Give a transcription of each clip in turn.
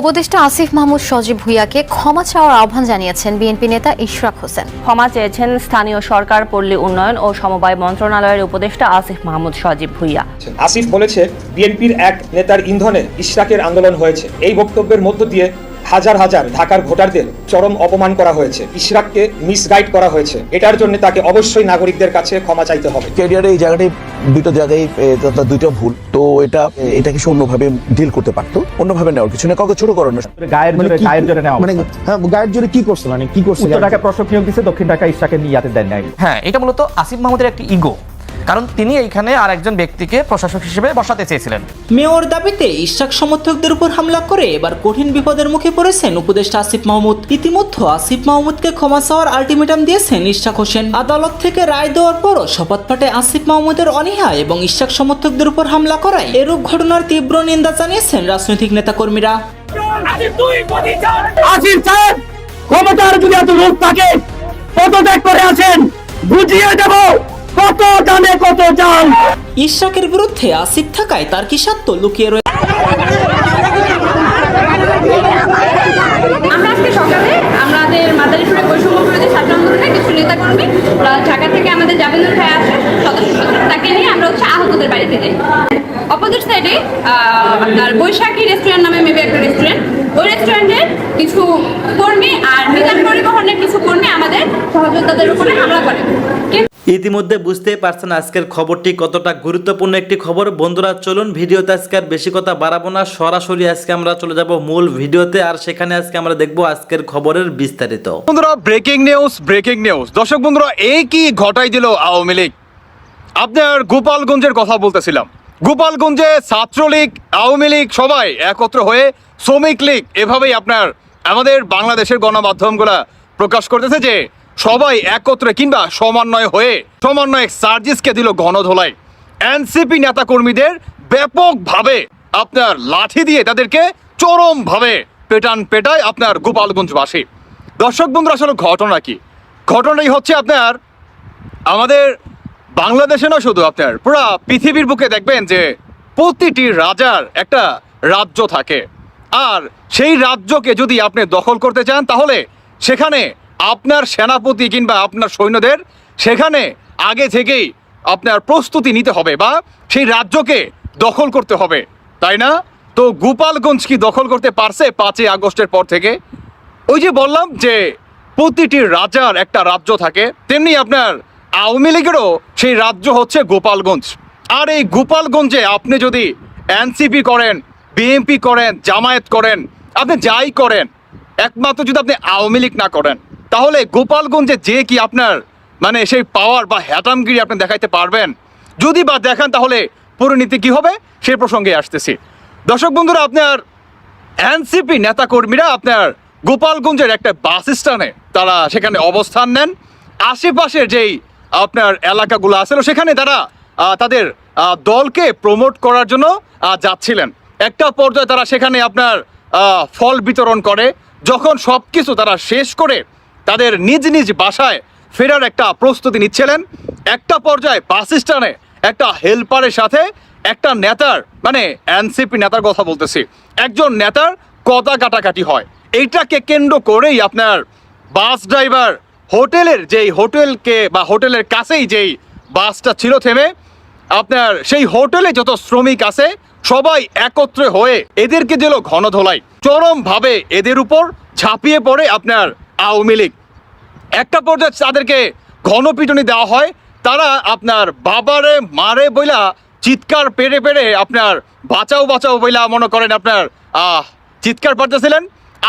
উপদেষ্টা আসিফ মাহমুদ সজীব ভুইয়াকে ক্ষমা চাওয়ার আহ্বান জানিয়েছেন বিএনপি নেতা ইশরাক হোসেন। ক্ষমা চেয়েছেন স্থানীয় সরকার পল্লী উন্নয়ন ও সমবায় মন্ত্রণালয়ের উপদেষ্টা আসিফ মাহমুদ সজীব ভুইয়া। আসিফ বলেছে বিএনপির এক নেতার ইন্ধনে ইশরাকের আন্দোলন হয়েছে। এই বক্তব্যের মধ্য দিয়ে হাজার হাজার ঢাকার ভোটারদের চরম অপমান করা হয়েছে। ইশরাককে মিসগাইড করা হয়েছে। এটার জন্য তাকে অবশ্যই নাগরিকদের কাছে ক্ষমা চাইতে হবে। ক্যারিয়ারে এই জায়গাটাই দুটো জায়গায় দুইটা ভুল। তো এটা এটাকে সে অন্যভাবে ডিল করতে পারতো অন্যভাবে নেওয়ার কিছু না কাউকে ছোট করানো গায়ের মানে জোরে গায়ের জোরে নেওয়া মানে হ্যাঁ গায়ের জোরে কি করছে? মানে কি করছে ঢাকা প্রশাসক নিয়োগ দিচ্ছে দক্ষিণ ঢাকা ইশাকে নিয়ে দেন নাই। হ্যাঁ এটা মূলত আসিফ মাহমুদের একটি ইগো কারণ তিনি এইখানে আর একজন ব্যক্তিকে প্রশাসক হিসেবে বসাতে চেয়েছিলেন। মেয়র দাবিতে ইশাক সমর্থকদের উপর হামলা করে এবার কঠিন বিপদের মুখে পড়েছেন উপদেষ্টা আসিফ মাহমুদ। ইতিমধ্যে আসিফ মাহমুদকে ক্ষমা চাওয়ার আলটিমেটাম দিয়েছেন ইশাক হোসেন। আদালত থেকে রায় দেওয়ার পরও শপথ পাঠে আসিফ মাহমুদের অনীহা এবং ইশাক সমর্থকদের উপর হামলা করায় এরূপ ঘটনার তীব্র নিন্দা জানিয়েছেন রাজনৈতিক নেতাকর্মীরা। আসিফ সাহেব ক্ষমতার যদি এত লোক থাকে পদত্যাগ করে আছেন বুঝিয়ে দেব। কত দামে কত চাল ইশাকের বিরুদ্ধে আসিফ থাকায় তার কি সত্য লুকিয়ে রয়েছে আমরা আজকে সকালে আমাদের মাদারীপুরে বৈষম্য বিরোধী ছাত্র আন্দোলনের কিছু নেতাকর্মী ঢাকা থেকে আমাদের জাবেন্দুর ভাই আসে সদস্য সদস্য তাকে নিয়ে আমরা হচ্ছে আহতদের বাড়িতে যাই। অপোজিট সাইডে আপনার বৈশাখী রেস্টুরেন্ট নামে মেবি একটা রেস্টুরেন্ট ওই রেস্টুরেন্টের কিছু কর্মী আর মিজান পরিবহনের কিছু কর্মী আমাদের সহযোদ্ধাদের উপরে হামলা করে। ইতিমধ্যে বুঝতেই পারছেন আজকের খবরটি কতটা গুরুত্বপূর্ণ একটি খবর। বন্ধুরা, চলুন ভিডিওতে আজকে আর বেশি কথা বাড়াবো না। সরাসরি আজকে আমরা চলে যাব মূল ভিডিওতে আর সেখানে আজকে আমরা দেখব আজকের খবরের বিস্তারিত। বন্ধুরা ব্রেকিং নিউজ ব্রেকিং নিউজ দর্শক বন্ধুরা, এই কি ঘটাই দিল আওয়ামী লীগ? আপনার গোপালগঞ্জের কথা বলতেছিলাম। গোপালগঞ্জে ছাত্রলীগ, আওয়ামী লীগ সবাই একত্র হয়ে শ্রমিক লীগ, এভাবেই আপনার আমাদের বাংলাদেশের গণমাধ্যমগুলা প্রকাশ করতেছে যে সবাই একত্রে কিংবা সমন্বয় হয়ে সমন্বয় সার্জিসকে দিল গণধোলাই এনসিপি নেতাকর্মীদের ব্যাপকভাবে আপনার লাঠি দিয়ে তাদেরকে চরমভাবে পেটান পেটায় আপনার গোপালগঞ্জবাসী। দর্শক বন্ধুরা, আসলে ঘটনা কি? ঘটনাই হচ্ছে আপনার, আমাদের বাংলাদেশে না শুধু আপনার, পুরা পৃথিবীর বুকে দেখবেন যে প্রতিটি রাজার একটা রাজ্য থাকে। আর সেই রাজ্যকে যদি আপনি দখল করতে চান, তাহলে সেখানে আপনার সেনাপতি কিংবা আপনার সৈন্যদের সেখানে আগে থেকেই আপনার প্রস্তুতি নিতে হবে বা সেই রাজ্যকে দখল করতে হবে, তাই না? তো গোপালগঞ্জ কি দখল করতে পারছে পাঁচই আগস্টের পর থেকে? ওই যে বললাম যে প্রতিটি রাজার একটা রাজ্য থাকে, তেমনি আপনার আওয়ামী লীগেরও সেই রাজ্য হচ্ছে গোপালগঞ্জ। আর এই গোপালগঞ্জে আপনি যদি এনসিপি করেন, বিএনপি করেন, জামায়াত করেন, আপনি যাই করেন, একমাত্র যদি আপনি আওয়ামী লীগ না করেন তাহলে গোপালগঞ্জে যে কি আপনার মানে সেই পাওয়ার বা হ্যাটামগিরি আপনি দেখাইতে পারবেন? যদি বা দেখান তাহলে পরিণতি কি হবে? সেই প্রসঙ্গে আসতেছি। দর্শক বন্ধুরা, আপনার এনসিপি নেতাকর্মীরা আপনার গোপালগঞ্জের একটা বাস স্ট্যান্ডে তারা সেখানে অবস্থান নেন। আশেপাশের যেই আপনার এলাকাগুলো আছে, সেখানে তারা তাদের দলকে প্রমোট করার জন্য যাচ্ছিলেন। একটা পর্যায়ে তারা সেখানে আপনার ফল বিতরণ করে। যখন সব কিছু তারা শেষ করে তাদের নিজ নিজ বাসায় ফেরার একটা প্রস্তুতি নিচ্ছিলেন। একটা পর্যায়ে বাস স্ট্যান্ডে একটা হেল্পারের সাথে একটা নেতার মানে এনসিপি নেতার কথা বলতেছি। একজন নেতার কথা কাটাকাটি হয়। এইটাকে কেন্দ্র করেই আপনার বাস ড্রাইভার হোটেলের যেই হোটেলকে বা হোটেলের কাছেই যেই বাসটা ছিল থেমে, আপনার সেই হোটেলে যত শ্রমিক আছে সবাই একত্রে হয়ে এদেরকে দিল ঘনধোলাই চরমভাবে এদের উপর ঝাঁপিয়ে পড়ে আপনার আওয়ামী লীগ। একটা পর্যায়ে তাদেরকে ঘনপিটনি দেওয়া হয়। তারা আপনার বাবারে, মারে বইলা চিৎকার পেরে পেরে আপনার বাঁচাও বাঁচাও বইলা মনে করেন আপনার চিৎকার পারতেছিলেন।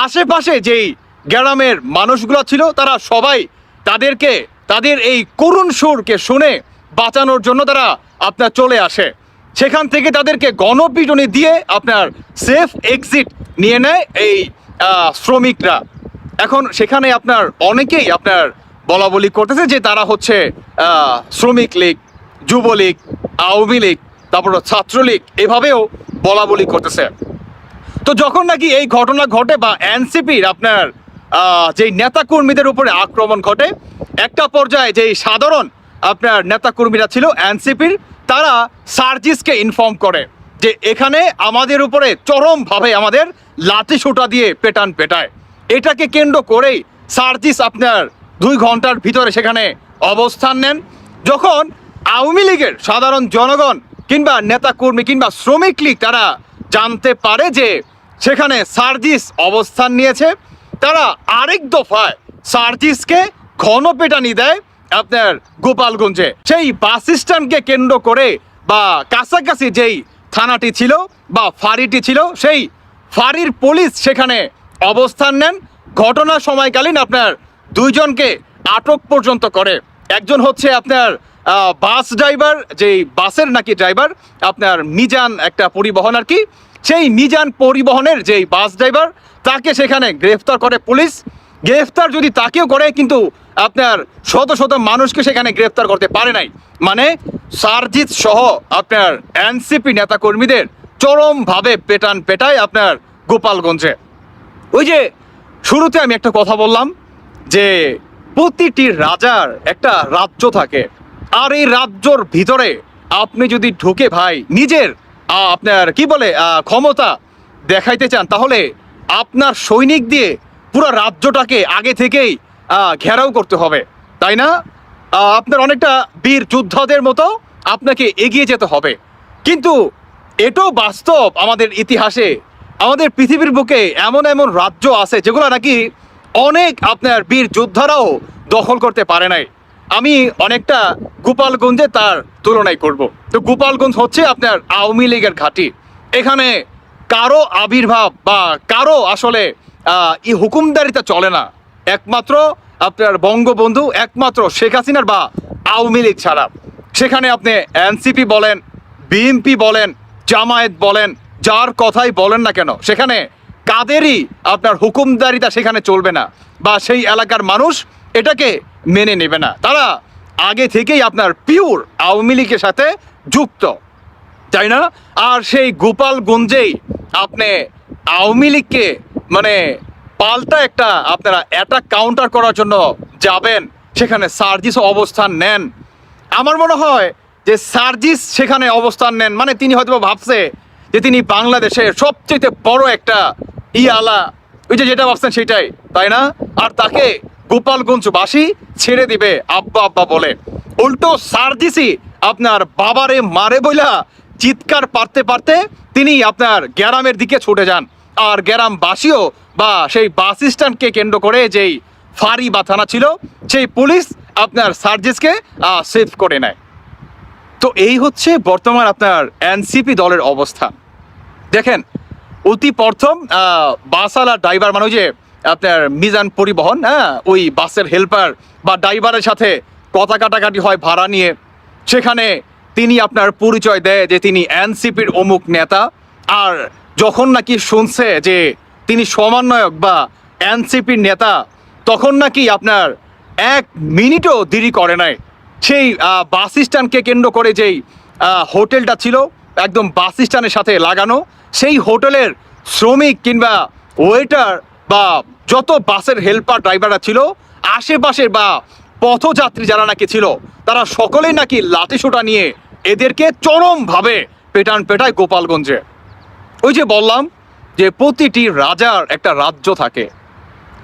আশেপাশে যেই গ্রামের মানুষগুলো ছিল, তারা সবাই তাদেরকে, তাদের এই করুণ সুরকে শুনে বাঁচানোর জন্য তারা আপনার চলে আসে। সেখান থেকে তাদেরকে গণপিটনি দিয়ে আপনার সেফ এক্সিট নিয়ে নেয় এই শ্রমিকরা। এখন সেখানে আপনার অনেকেই আপনার বলা বলি করতেছে যে তারা হচ্ছে শ্রমিক লীগ যুবলীগ আওয়ামী লীগ, তারপর ছাত্রলীগ এভাবেও বলা বলি করতেছে। তো যখন নাকি এই ঘটনা ঘটে বা এনসিপির আপনার যেই নেতাকর্মীদের উপরে আক্রমণ ঘটে, একটা পর্যায়ে যেই সাধারণ আপনার নেতাকর্মীরা ছিল এনসিপির, তারা সার্জিসকে ইনফর্ম করে যে এখানে আমাদের উপরে চরমভাবে আমাদের লাঠি সোটা দিয়ে পেটান পেটায় এটাকে কেন্দ্র করেই সার্জিস আপনার দুই ঘণ্টার ভিতরে সেখানে অবস্থান নেন। যখন আওয়ামী লীগের সাধারণ জনগণ কিংবা নেতাকর্মী কিংবা শ্রমিক লীগ তারা জানতে পারে যে সেখানে সার্জিস অবস্থান নিয়েছে, তারা আরেক দফায় সার্জিসকে ঘন পেটানি দেয় আপনার গোপালগঞ্জে। সেই বাস স্ট্যান্ডকে কেন্দ্র করে বা কাছাকাছি যেই থানাটি ছিল বা ফাঁড়িটি ছিল, সেই ফাঁড়ির পুলিশ সেখানে অবস্থান নেন। ঘটনা সময়কালীন আপনার দুইজনকে আটক পর্যন্ত করে। একজন হচ্ছে আপনার বাস ড্রাইভার, যেই বাসের নাকি ড্রাইভার, আপনার মিজান একটা পরিবহন আর কি। সেই মিজান পরিবহনের যেই বাস ড্রাইভার, তাকে সেখানে গ্রেফতার করে পুলিশ। গ্রেফতার যদি তাকেও করে, কিন্তু আপনার শত শত মানুষকে সেখানে গ্রেফতার করতে পারে নাই। মানে সারজিৎ সহ আপনার এনসিপি নেতাকর্মীদের চরমভাবে পেটান পেটায় আপনার গোপালগঞ্জে। ওই যে শুরুতে আমি একটা কথা বললাম যে প্রতিটি রাজার একটা রাজ্য থাকে। আর এই রাজ্যর ভিতরে আপনি যদি ঢুকে ভাই নিজের আপনার কি বলে ক্ষমতা দেখাইতে চান, তাহলে আপনার সৈনিক দিয়ে পুরো রাজ্যটাকে আগে থেকেই ঘেরাও করতে হবে। তাই না? আপনার অনেকটা বীর যোদ্ধাদের মতো আপনাকে এগিয়ে যেতে হবে। কিন্তু এটাও বাস্তব আমাদের ইতিহাসে আমাদের পৃথিবীর বুকে এমন এমন রাজ্য আছে যেগুলো নাকি অনেক আপনার বীর যোদ্ধারাও দখল করতে পারে নাই। আমি অনেকটা গোপালগঞ্জে তার তুলনায় করব। তো গোপালগঞ্জ হচ্ছে আপনার আওয়ামী লীগের ঘাঁটি। এখানে কারও আবির্ভাব বা কারও আসলে এই হুকুমদারিতা চলে না। একমাত্র আপনার বঙ্গবন্ধু, একমাত্র শেখ হাসিনার বা আওয়ামী লীগ ছাড়া। সেখানে আপনি এনসিপি বলেন, বিএনপি বলেন, জামায়াত বলেন যার কথাই বলেন না কেন, সেখানে কাদেরই আপনার হুকুমদারিতা সেখানে চলবে না বা সেই এলাকার মানুষ এটাকে মেনে নেবে না। তারা আগে থেকেই আপনার পিওর আওয়ামী লীগের সাথে যুক্ত, তাই না? আর সেই গোপালগঞ্জেই আপনি আওয়ামী লীগকে মানে পাল্টা একটা আপনারা অ্যাটাক কাউন্টার করার জন্য যাবেন, সেখানে সার্জিস অবস্থান নেন। আমার মনে হয় যে সার্জিস সেখানে অবস্থান নেন মানে তিনি হয়তো ভাবছে যে তিনি বাংলাদেশের সবচেয়ে বড় একটা ইয়ালা ওই যে যেটা ভাবছেন সেটাই, তাই না? আর তাকে গোপালগঞ্জবাসী ছেড়ে দিবে, আব্বা আব্বা বলে। উল্টো সার্জিসই আপনার বাবারে মারে বইলা চিৎকার পারতে পারতে তিনি আপনার গ্যারামের দিকে ছুটে যান। আর গ্যারামবাসীও বা সেই বাস স্ট্যান্ডকে কেন্দ্র করে যেই ফাঁড়ি বা থানা ছিল, সেই পুলিশ আপনার সার্জিসকে সেভ করে নেয়। তো এই হচ্ছে বর্তমান আপনার এনসিপি দলের অবস্থা। দেখেন, অতি প্রথম বাসওয়ালা ড্রাইভার মানে ওই যে আপনার মিজান পরিবহন হ্যাঁ? ওই বাসের হেল্পার বা ড্রাইভারের সাথে কথা কাটাকাটি হয় ভাড়া নিয়ে। সেখানে তিনি আপনার পরিচয় দেয় যে তিনি এনসিপির অমুক নেতা। আর যখন নাকি শুনছে যে তিনি সমন্বয়ক বা এনসিপির নেতা, তখন নাকি আপনার এক মিনিটও দেরি করে নাই। সেই বাস স্ট্যান্ডকে কেন্দ্র করে যেই হোটেলটা ছিল একদম বাস স্ট্যান্ডের সাথে লাগানো। সেই হোটেলের শ্রমিক কিংবা ওয়েটার বা যত বাসের হেল্পার ড্রাইভাররা ছিল, আশেপাশের বা পথযাত্রী যারা নাকি ছিল, তারা সকলেই নাকি লাঠিসোঁটা নিয়ে এদেরকে চরমভাবে পেটান পেটায় গোপালগঞ্জে। ওই যে বললাম যে প্রতিটি রাজার একটা রাজ্য থাকে।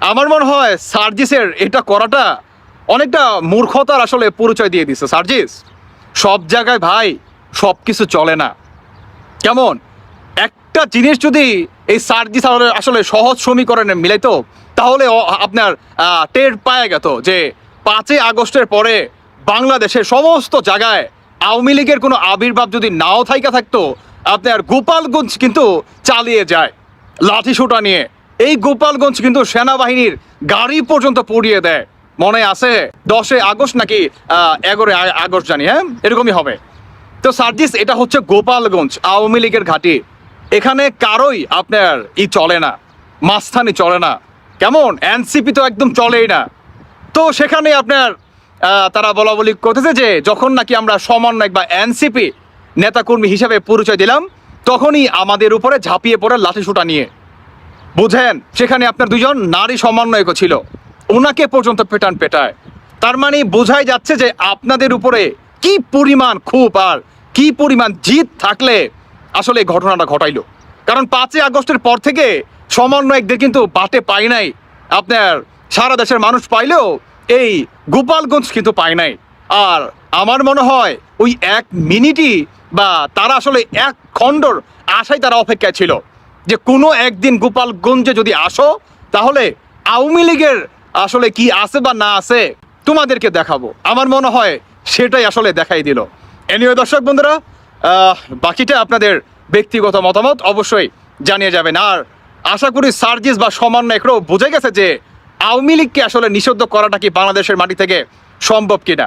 আমার মনে হয় সার্জিসের এটা করাটা অনেকটা মূর্খতার আসলে পরিচয় দিয়ে দিচ্ছে সার্জিস, সব জায়গায় ভাই সব কিছু চলে না। কেমন? একটা জিনিস যদি এই সার্জি আসলে- আসলে সহজ সমীকরণে মিলাইতো, তাহলে আপনার টের পায় গেত যে পাঁচই আগস্টের পরে বাংলাদেশের সমস্ত জায়গায় আওয়ামী লীগের কোনো আবির্ভাব যদি নাও থাইকা থাকতো, আপনার গোপালগঞ্জ কিন্তু চালিয়ে যায় লাঠিসোঁটা নিয়ে। এই গোপালগঞ্জ কিন্তু সেনাবাহিনীর গাড়ি পর্যন্ত পুড়িয়ে দেয়। মনে আছে? দশে আগস্ট নাকি এগারোই আগস্ট জানি হ্যাঁ? এরকমই হবে। তো সার্জিস, এটা হচ্ছে গোপালগঞ্জ আওয়ামী লীগের ঘাঁটি। এখানে কারোই আপনার ই চলে না মাস্থানি চলে না। কেমন? এনসিপি তো একদম চলেই না। তো সেখানে আপনার তারা বলা বলি করতেছে যে, যখন নাকি আমরা সমন্বয়ক বা এনসিপি নেতাকর্মী হিসাবে পরিচয় দিলাম, তখনই আমাদের উপরে ঝাঁপিয়ে পড়ে লাঠিসোঁটা নিয়ে। বুঝেন? সেখানে আপনার দুজন নারী সমন্বয়কও ছিল। ওনাকে পর্যন্ত পেটান পেটায়। তার মানে বোঝাই যাচ্ছে যে আপনাদের উপরে কি পরিমাণ খুব আর কি পরিমাণ জিত থাকলে আসলে এই ঘটনাটা ঘটাইলো? কারণ পাঁচই আগস্টের পর থেকে সমন্বয়কদের কিন্তু বাটে পাই নাই। আপনার সারা দেশের মানুষ পাইলেও এই গোপালগঞ্জ কিন্তু পায় নাই। আর আমার মনে হয় ওই এক মিনিটই বা তারা আসলে এক খণ্ডর আশায় তারা অপেক্ষায় ছিল যে কোনো একদিন গোপালগঞ্জে যদি আসো, তাহলে আওয়ামী লীগের আসলে কি আছে বা না আছে তোমাদেরকে দেখাবো। আমার মনে হয় সেটাই আসলে দেখাই দিল। এনিও দর্শক বন্ধুরা বাকিটা আপনাদের ব্যক্তিগত মতামত অবশ্যই জানিয়ে যাবেন। আর আশা করি সার্জিস বা সমান্য একটু বুঝে গেছে যে আওয়ামী লীগকে আসলে নিষিদ্ধ করাটা কি বাংলাদেশের মাটি থেকে সম্ভব কিনা।